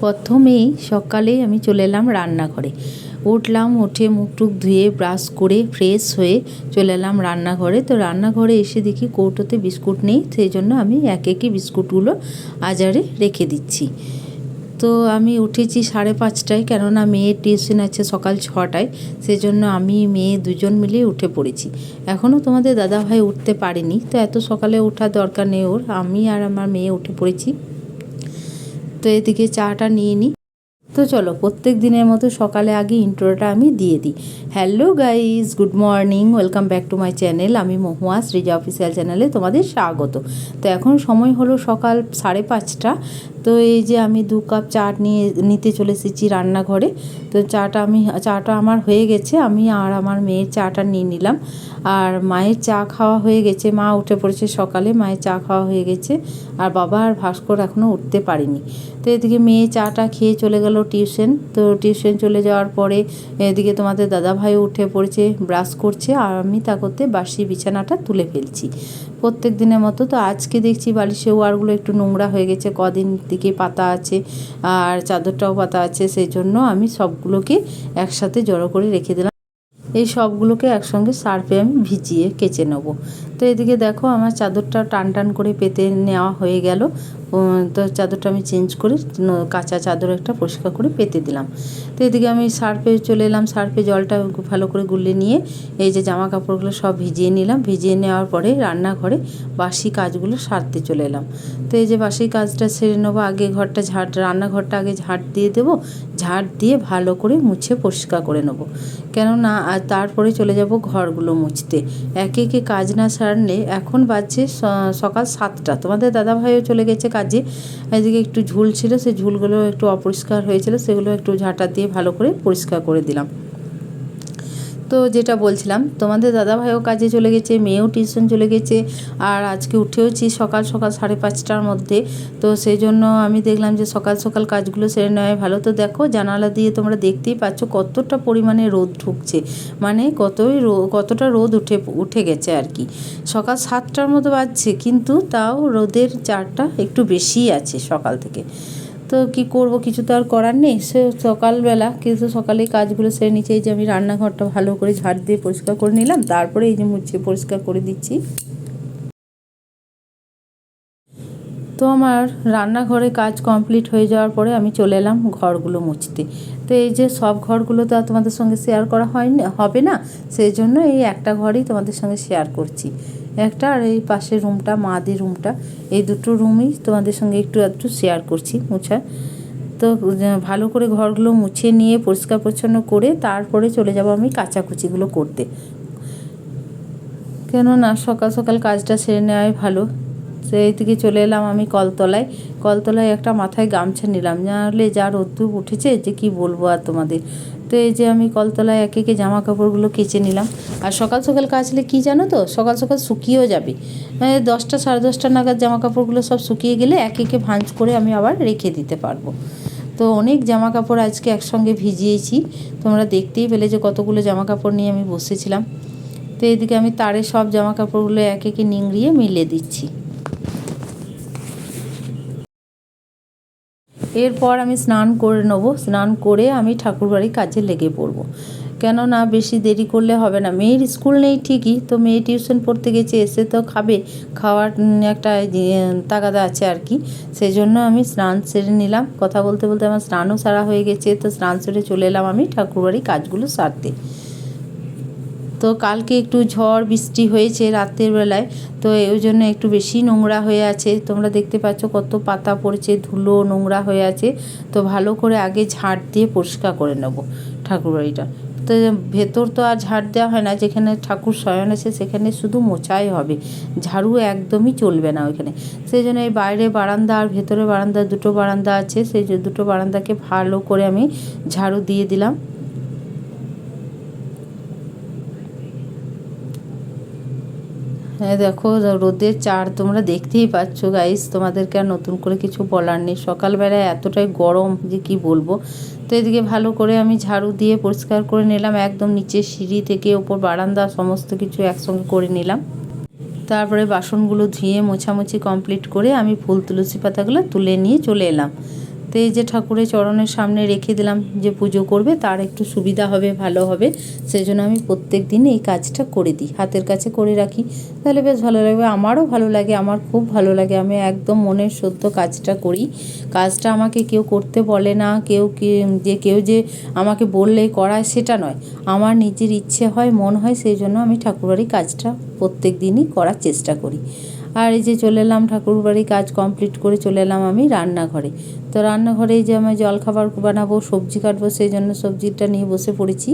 প্রথমেই সকালেই আমি চলে এলাম রান্নাঘরে। উঠলাম, উঠে মুখ টুক ধুয়ে ব্রাশ করে ফ্রেশ হয়ে চলে এলাম রান্নাঘরে। তো রান্নাঘরে এসে দেখি কৌটোতে বিস্কুট নেই, সেই জন্য আমি এক একে বিস্কুটগুলো আজারে রেখে দিচ্ছি। তো আমি উঠেছি সাড়ে পাঁচটায়, কেননা মেয়ের টিউশন আছে সকাল ছটায় সেজন্য আমি, মেয়ে দুজন মিলে উঠে পড়েছি। এখনও তোমাদের দাদাভাই উঠতে পারেনি, তো এত সকালে ওঠার দরকার নেই ওর। আমি আর আমার মেয়ে উঠে পড়েছি। তো এদিকে চাটা নিয়ে নিই তো চলো প্রত্যেক দিনের মতো সকালে আগে ইন্ট্রোটা আমি দিয়ে দিই। Hello guys good morning, welcome back to my channel. আমি মহুয়া, শ্রীজা অফিসিয়াল চ্যানেলে তোমাদের স্বাগত। তো এখন সময় হলো সকাল সাড়ে পাঁচটা। তো এই যে আমি দু কাপ চা নিয়ে, নিতে চলে এসেছি রান্নাঘরে। তো চাটা আমি, চাটা আমার হয়ে গেছে, আমি আর আমার মেয়ের চাটা নিয়ে নিলাম। আর মায়ের চা খাওয়া হয়ে গেছে, মা উঠে পড়েছে সকালে, মায়ের চা খাওয়া হয়ে গেছে। আর বাবা আর ভাস্কর এখনও উঠতে পারেনি। তো এদিকে মেয়ে চাটা খেয়ে চলে গেল টিউশন। তো টিউশন চলে যাওয়ার পরে এদিকে তোমাদের দাদাভাই উঠে পড়েছে, ব্রাশ করছে। আর আমি তা করতে বাসি বিছানাটা তুলে ফেলছি। প্রত্যেক দিনের মতো তো আজকে দেখছি বালির ওয়ারগুলো একটু নোংরা হয়ে গেছে, কদিন দিকে পাতা আছে আর চাদরটাও পাতা আছে, সেই জন্য আমি সবগুলোকে একসাথে জড়ো করে রেখে দিলাম। এই সবগুলোকে একসঙ্গে সার্ফে আমি ভিজিয়ে কেচে নেব। তো এদিকে দেখো আমার চাদরটা টান টান করে পেতে নেওয়া হয়ে গেল। তো চাদরটা আমি চেঞ্জ করে কাঁচা চাদর একটা পরিষ্কার করে পেতে দিলাম। তো এদিকে আমি সার্ফে চলে এলাম। সার্ফে জলটা ভালো করে গুলে নিয়ে এই যে জামা কাপড়গুলো সব ভিজিয়ে নিলাম। ভিজিয়ে নেওয়ার পরে রান্নাঘরে বাসি কাজগুলো সারতে চলে এলাম। তো এই যে বাসি কাজটা সেরে নেব, আগে ঘরটা ঝাড়, রান্নাঘরটা আগে ঝাড় দিয়ে দেবো। ঝাড় দিয়ে ভালো করে মুছে পরিষ্কার করে নেব। কেননা, আর তারপরে চলে যাব ঘরগুলো মুছতে। একে একে কাজ না সারলে এখন বাজছে সকাল সাতটা। তোমাদের দাদাভাইও চলে গেছে কাজে। এদিকে একটু ঝুল ছিল, সেই ঝুলগুলো একটু অপরিষ্কার হয়েছিল, সেগুলো একটু ঝাঁটা দিয়ে ভালো করে পরিষ্কার করে দিলাম। তো যেটা বলছিলাম, তোমাদের দাদাভাইও কাজে চলে গেছে, মেয়েও টিউশন চলে গেছে, আর আজকে উঠেওছি সকাল সকাল সাড়ে পাঁচটার মধ্যে। তো সেই জন্য আমি দেখলাম যে সকাল সকাল কাজগুলো সেরে নেওয়াই ভালো। তো দেখো, জানালা দিয়ে তোমরা দেখতেই পাচ্ছ কতটা পরিমাণে রোদ ঢুকছে। মানে কতই কতটা রোদ উঠে উঠে গেছে আর কি। সকাল সাতটার মতো বাজছে, কিন্তু তাও রোদের চারটা একটু বেশিই আছে সকাল থেকে। তো কি করব? কিছু তো আর করার নেই। সে সকালবেলা কিন্তু সকালে কাজগুলো সেরে নিচে এই যে আমি রান্নাঘরটা ভালো করে ঝাড় দিয়ে পরিষ্কার করে নিলাম। তারপরে এই যে মুছে পরিষ্কার করে দিচ্ছি। তো আমার রান্নাঘরে কাজ কমপ্লিট হয়ে যাওয়ার পরে আমি চলে এলাম ঘরগুলো মুছতে। তো এই যে সব ঘরগুলো তো তোমাদের সঙ্গে শেয়ার করা হয়নি, হবে না? সেই জন্য এই একটা ঘরই তোমাদের সঙ্গে শেয়ার করছি। একটা আর এই পাশের রুমটা মাদের রুমটা এই দুটো রুমই তোমাদের সঙ্গে একটু একটু শেয়ার করছি মুছা। তো ভালো করে ঘরগুলো মুছে নিয়ে, পরিষ্কার পরিচ্ছন্ন করে তারপরে চলে যাব আমি কাচাকুচিগুলো করতে। কেননা সকাল সকাল কাজটা সেরে নেওয়াই ভালো। সেই থেকে চলে এলাম আমি কলতলায়। কলতলায় একটা মাথায় গামছা নিলাম। নাহলে যা রোদ্দুর উঠেছে যে কি বলব আর তোমাদের। তো এই যে আমি কলতলায় একে একে জামা কাপড়গুলো কেচে নিলাম। আর সকাল সকাল কাচলে কি জানো তো? সকাল সকাল শুকিয়েও যাবে। মানে দশটা, সাড়ে দশটা নাগাদ জামা কাপড়গুলো সব শুকিয়ে গেলে একে একে ভাঁজ করে আমি আবার রেখে দিতে পারব। তো অনেক জামা কাপড় আজকে একসঙ্গে ভিজিয়েছি। তোমরা দেখতেই পেলে যে কতগুলো জামা কাপড় নিয়ে আমি বসেছিলাম। তো এদিকে আমি তারে সব জামা কাপড়গুলো এক একে নিংড়িয়ে মিলে দিচ্ছি। এরপর আমি স্নান করে নেব। স্নান করে আমি ঠাকুরবাড়ির কাজে লেগে পড়ব। কেননা বেশি দেরি করলে হবে না। মেয়ের স্কুল নেই ঠিকই, তো মেয়ে টিউশন পড়তে গেছে, এসে তো খাবে। খাওয়ার একটা তাগাদা আছে আর কি। সেই জন্য আমি স্নান সেরে নিলাম। কথা বলতে বলতে আমার স্নানও সারা হয়ে গেছে, তো স্নান সেরে চলে এলাম আমি ঠাকুরবাড়ির কাজগুলো সারতে। তো কালকে একটু ঝড়, বৃষ্টি হয়েছে রাতের বেলায়, তো ওই জন্য একটু বেশি নোংরা হয়ে আছে। তোমরা দেখতে পাচ্ছ কত পাতা পড়েছে, ধুলো নোংরা হয়ে আছে। তো ভালো করে আগে ঝাড় দিয়ে পরিষ্কার করে নেব ঠাকুরবাড়িটা তো ভেতর তো আর ঝাড় দেওয়া হয় না, যেখানে ঠাকুর শয়ন আছে সেখানে শুধু মোচাই হবে। ঝাড়ু একদমই চলবে না ওইখানে। সেই জন্য এই বাইরে বারান্দা আর ভেতরে বারান্দা, দুটো বারান্দা আছে। সেই দুটো বারান্দাকে ভালো করে আমি ঝাড়ু দিয়ে দিলাম। হ্যাঁ দেখো, রোদের চার তোমরা দেখতেই পাচ্ছ গাইস তোমাদেরকে আর নতুন করে কিছু বলার নেই। সকালবেলায় এতটাই গরম যে কি বলব। তো এদিকে ভালো করে আমি ঝাড়ু দিয়ে পরিষ্কার করে নিলাম, একদম নিচে সিঁড়ি থেকে ওপর বারান্দা, সমস্ত কিছু একসঙ্গে করে নিলাম। তারপরে বাসনগুলো ধুয়ে মোছামুছি কমপ্লিট করে আমি ফুল তুলসী পাতাগুলো তুলে নিয়ে চলে এলাম। তো এই যে ঠাকুরের চরণের সামনে রেখে দিলাম যে পুজো করবে, তার একটু সুবিধা হবে, ভালো হবে। সেই জন্য আমি প্রত্যেক দিন এই কাজটা করে দিই, হাতের কাছে করে রাখি। তাহলে বেশ ভালো লাগবে, আমারও ভালো লাগে, আমার খুব ভালো লাগে, আমি একদম মনের সত্য কাজটা করি। কাজটা আমাকে কেউ করতে বলে না, কেউ কি, যে কেউ যে আমাকে বললে করায়, সেটা নয়। আমার নিজের ইচ্ছে হয়, মন হয়, সেই জন্য আমি ঠাকুরবাড়ির কাজটা প্রত্যেক দিনই করার চেষ্টা করি। আর এই যে চলে এলাম ঠাকুর বাড়ি কাজ কমপ্লিট করে চলে এলাম আমি রান্নাঘরে। তো রান্নাঘরে যে আমি জলখাবার বানাবো, সবজি কাটবো, সেই জন্য সবজিটা নিয়ে বসে পড়েছি।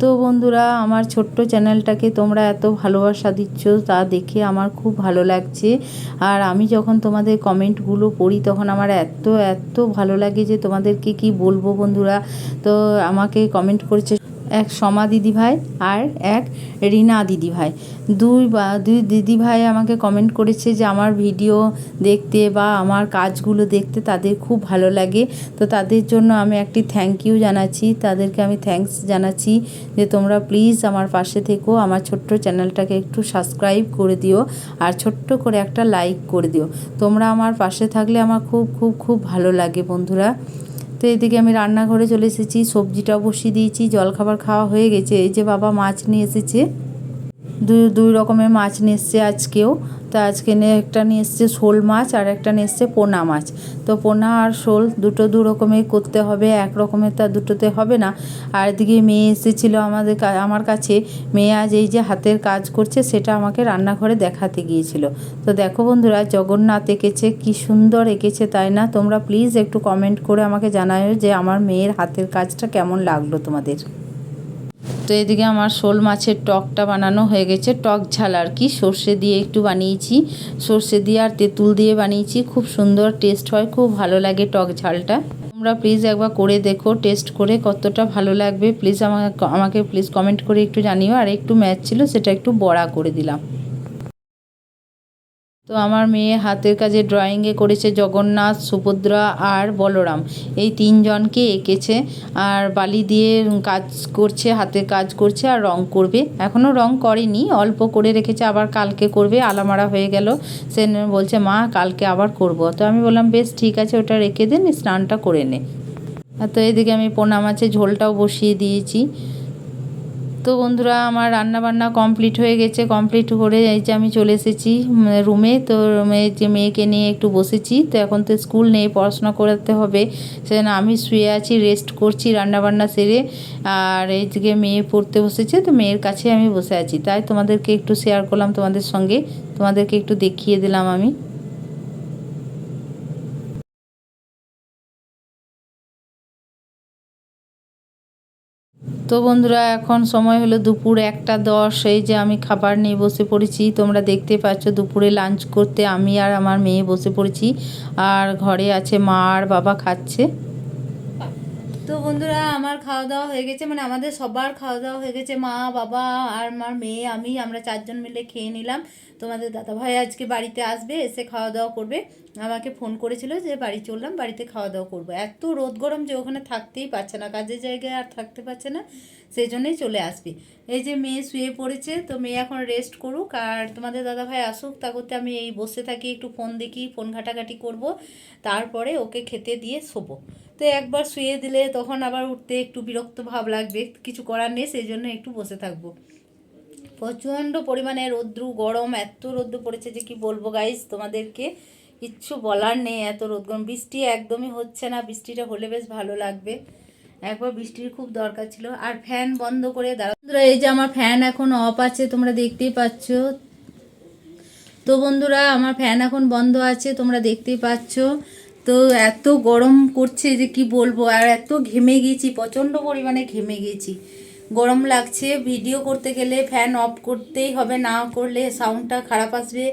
তো বন্ধুরা, আমার ছোট্ট চ্যানেলটাকে তোমরা এত ভালোবাসা দিচ্ছ, তা দেখে আমার খুব ভালো লাগছে। আর আমি যখন তোমাদের কমেন্টগুলো পড়ি, তখন আমার এত এত ভালো লাগে যে তোমাদেরকে কি বলব বন্ধুরা। তো আমাকে কমেন্ট করেছে এক সমা দিদিভাই আর এক রিনা দিদিভাই। দুই বা, দুই দিদিভাই আমাকে কমেন্ট করেছে যে আমার ভিডিও দেখতে বা আমার কাজগুলো দেখতে তাদের খুব ভালো লাগে। তো তাদের জন্য আমি একটি থ্যাংক ইউ জানাচ্ছি। তাদেরকে আমি থ্যাঙ্কস জানাচ্ছি যে তোমরা প্লিজ আমার পাশে থেকো, আমার ছোট্ট চ্যানেলটাকে একটু সাবস্ক্রাইব করে দিও আর ছোট্ট করে একটা লাইক করে দিও। তোমরা আমার পাশে থাকলে আমার খুব খুব খুব ভালো লাগে বন্ধুরা। তো এদিকে আমি রান্নাঘরে চলে এসেছি, সবজিটাও বসিয়ে দিয়েছি, জলখাবার খাওয়া হয়ে গেছে, এই যে বাবা মাছ নিয়ে এসেছে। দুই দুই রকমের মাছ নিয়ে এসছে আজকেও। তো আজকে একটা নিয়ে এসছে শোল মাছ আর একটা নিয়ে এসছে পোনা মাছ। তো পোনা আর শোল দুটো দু রকমের করতে হবে, এক রকমের তা দুটোতে হবে না। আর এদিকে মেয়ে এসেছিল আমাদের আমার কাছে। মেয়ে আজ এই যে হাতের কাজ করছে, সেটা আমাকে রান্নাঘরে দেখাতে গিয়েছিল। তো দেখো বন্ধুরা, জগন্নাথ এঁকেছে, কি সুন্দর এঁকেছে, তাই না? তোমরা প্লিজ একটু কমেন্ট করে আমাকে জানাও যে আমার মেয়ের হাতের কাজটা কেমন লাগল তোমাদের। তো এদিকে আমার শোল মাছের টকটা বানানো হয়ে গেছে। টক ঝাল আর কি। সর্ষে দিয়ে একটু বানিয়েছি। সর্ষে দিয়ে আর তেঁতুল দিয়ে বানিয়েছি। খুব সুন্দর টেস্ট হয়, খুব ভালো লাগে টক ঝালটা। তোমরা প্লিজ একবার করে দেখো টেস্ট করে কতটা ভালো লাগবে। প্লিজ আমাকে আমাকে প্লিজ কমেন্ট করে একটু জানিও। আর একটু ম্যাচ ছিল, সেটা একটু বড়া করে দিলাম। তো আমার মেয়ে হাতের কাজে ড্রয়িংয়ে করেছে জগন্নাথ, সুভদ্রা আর বলরাম। এই তিনজনকে এঁকেছে আর বালি দিয়ে কাজ করছে হাতে কাজ করছে আর রং করবে। এখনও রং করেনি, অল্প করে রেখেছে, আবার কালকে করবে, আলামারা হয়ে গেল। সে বলছে, মা, কালকে আবার করব। তো আমি বললাম, বেশ, ঠিক আছে, ওটা রেখে দিন, স্নানটা করে নে। তো এদিকে আমি পোনা মাছের ঝোলটাও বসিয়ে দিয়েছি। তো বন্ধুরা, আমার রান্না বান্না কমপ্লিট হয়ে গেছে কমপ্লিট করে এই যে আমি চলে এসেছি রুমে তো রুমে যে মেয়েকে নিয়ে একটু বসেছি, তো এখন তো স্কুল নেই, পড়াশোনা করাতে হবে। সেজন্য আমি শুয়ে আছি রেস্ট করছি রান্না বান্না সেরে। আর এইদিকে মেয়ে পড়তে বসেছে, তো মেয়ের কাছে আমি বসে আছি। তাই তোমাদেরকে একটু শেয়ার করলাম তোমাদের সঙ্গে। তোমাদেরকে একটু দেখিয়ে দিলাম আমি। তো বন্ধুরা, এখন সময় হলো দুপুর একটা দশ। এই যে আমি খাবার নিয়ে বসে পড়েছি। তোমরা দেখতে পাচ্ছ দুপুরে লাঞ্চ করতে আমি আর আমার মেয়ে বসে পড়েছি। আর ঘরে আছে মা আর বাবা খাচ্ছে। তো বন্ধুরা, আমার খাওয়া দাওয়া হয়ে গেছে। মানে আমাদের সবার খাওয়া দাওয়া হয়ে গেছে। মা, বাবা আর আমার মেয়ে, আমি, আমরা চারজন মিলে খেয়ে নিলাম। তোমাদের দাদাভাই আজকে বাড়িতে আসবে, এসে খাওয়া দাওয়া করবে। আমাকে ফোন করেছিল যে, বাড়ি চললাম, বাড়িতে খাওয়া দাওয়া করব। এত রোদ গরম যে, ওখানে থাকতেই পারছে না। কাজের জায়গায় আর থাকতে পারছে না। সেই জন্যই চলে আসবে। এই যে মেয়ে শুয়ে পড়েছে, তো মেয়ে এখন রেস্ট করুক। আর তোমাদের দাদাভাই আসুক, তা করতে আমি এই বসে থাকি, একটু ফোন দেখি ফোন ঘাটাঘাটি করব। তারপরে ওকে খেতে দিয়ে শোবো। তো একবার শুয়ে দিলে তখন আবার উঠতে একটু বিরক্ত ভাব লাগবে, কিছু করার নেই, সেই জন্য একটু বসে থাকব। প্রচণ্ড পরিমাণে রৌদ্রু, গরম, এত রৌদ্র পড়েছে যে কি বলব গাইস তোমাদেরকে কিচ্ছু বলার নেই, এত রোদ গরম। বৃষ্টি একদমই হচ্ছে না, বৃষ্টিটা হলে বেশ ভালো লাগবে। একবার বৃষ্টির খুব দরকার ছিল। আর ফ্যান বন্ধ করে দাঁড়া এই যে আমার ফ্যান এখন অফ আছে, তোমরা দেখতেই পাচ্ছ। তো বন্ধুরা, আমার ফ্যান এখন বন্ধ আছে, তোমরা দেখতেই পাচ্ছ। তো এত গরম করছে যে কি বলব, আর এত ঘেমে গেছি, প্রচণ্ড পরিমাণে ঘেমে গেছি। গরম লাগছে, ভিডিও করতে গেলে ফ্যান অফ করতেই হবে, না করলে সাউন্ডটা খারাপ আসবে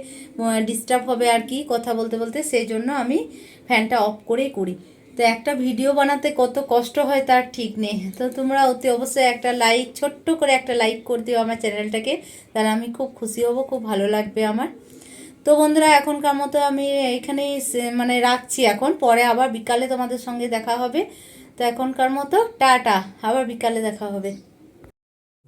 ডিস্টার্ব হবে আর কি, কথা বলতে বলতে। সেই জন্য আমি ফ্যানটা অফ করেই করি। তো একটা ভিডিও বানাতে কত কষ্ট হয় তার ঠিক নেই। তো তোমরা অতি অবশ্যই একটা লাইক ছোট্ট করে একটা লাইক করে দিও আমার চ্যানেলটাকে তাহলে আমি খুব খুশি হব, খুব ভালো লাগবে আমার। তো বন্ধুরা, এখনকার মতো আমি এখানেই মানে রাখছি এখন। পরে আবার বিকালে তোমাদের সঙ্গে দেখা হবে। তো এখনকার মতো, টাটা। আবার বিকালে দেখা হবে।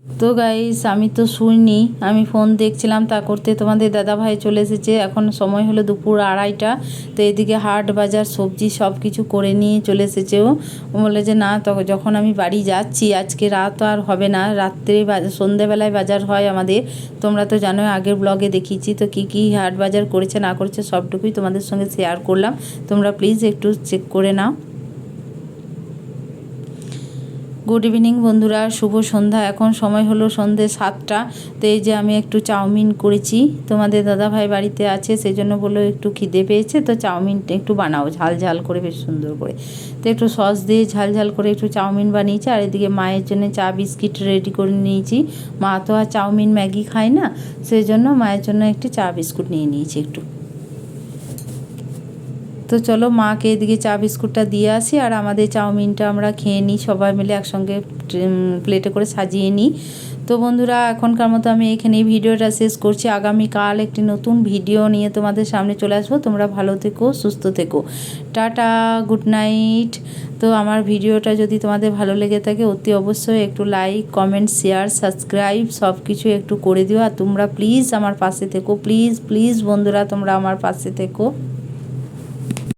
তো গাইস আমি তো শুইনি। আমি ফোন দেখছিলাম, তা করতে তোমাদের দাদা ভাই চলে এসেছে। এখন সময় হলো দুপুর আড়াইটা। তো এদিকে হাট, বাজার, সবজি সব কিছু করে নিয়ে চলে এসেছে ও। ও বলে যে, না যখন আমি বাড়ি যাচ্ছি, আজকে রাত আর হবে না। রাত্রে সন্ধেবেলায় বাজার হয় আমাদের। তোমরা তো জানো আগের ব্লগে দেখিয়েছি। তো কী কী হাট বাজার করেছে, না করেছে, সবটুকুই তোমাদের সঙ্গে শেয়ার করলাম। তোমরা প্লিজ একটু চেক করে নাও। গুড ইভিনিং বন্ধুরা। শুভ সন্ধ্যা। এখন সময় হলো সন্ধে সাতটা। তো এই যে আমি একটু চাউমিন করেছি। তোমাদের দাদাভাই বাড়িতে আছে সেই জন্য বলল একটু খিদে পেয়েছে। তো চাউমিনটা একটু বানাও, ঝাল ঝাল করে, বেশ সুন্দর করে। তো একটু সস দিয়ে ঝাল ঝাল করে একটু চাউমিন বানিয়েছি। আর এদিকে মায়ের জন্য চা, বিস্কিট রেডি করে নিয়েছি। মা তো আর চাউমিন ম্যাগি খায় না। সেই জন্য মায়ের জন্য একটু চা, বিস্কুট নিয়ে নিয়েছি একটু। তো চলো মাকে এদিকে চা বিস্কুটটা দিয়ে আসি আর আমাদের চাউমিনটা আমরা খেয়ে নিই, সবাই মিলে একসঙ্গে প্লেটে করে সাজিয়ে নিই। তো বন্ধুরা, এখনকার মতো আমি এখানেই ভিডিওটা শেষ করছি। আগামীকাল একটি নতুন ভিডিও নিয়ে তোমাদের সামনে চলে আসব। তোমরা ভালো থেকো, সুস্থ থেকো। Tata, good night. তো আমার ভিডিওটা যদি তোমাদের ভালো লেগে থাকে, অতি অবশ্যই একটু লাইক, কমেন্ট, শেয়ার, সাবস্ক্রাইব সব কিছু একটু করে দিও। আর তোমরা প্লিজ আমার পাশে থেকো। প্লিজ প্লিজ বন্ধুরা, তোমরা আমার পাশে থেকো।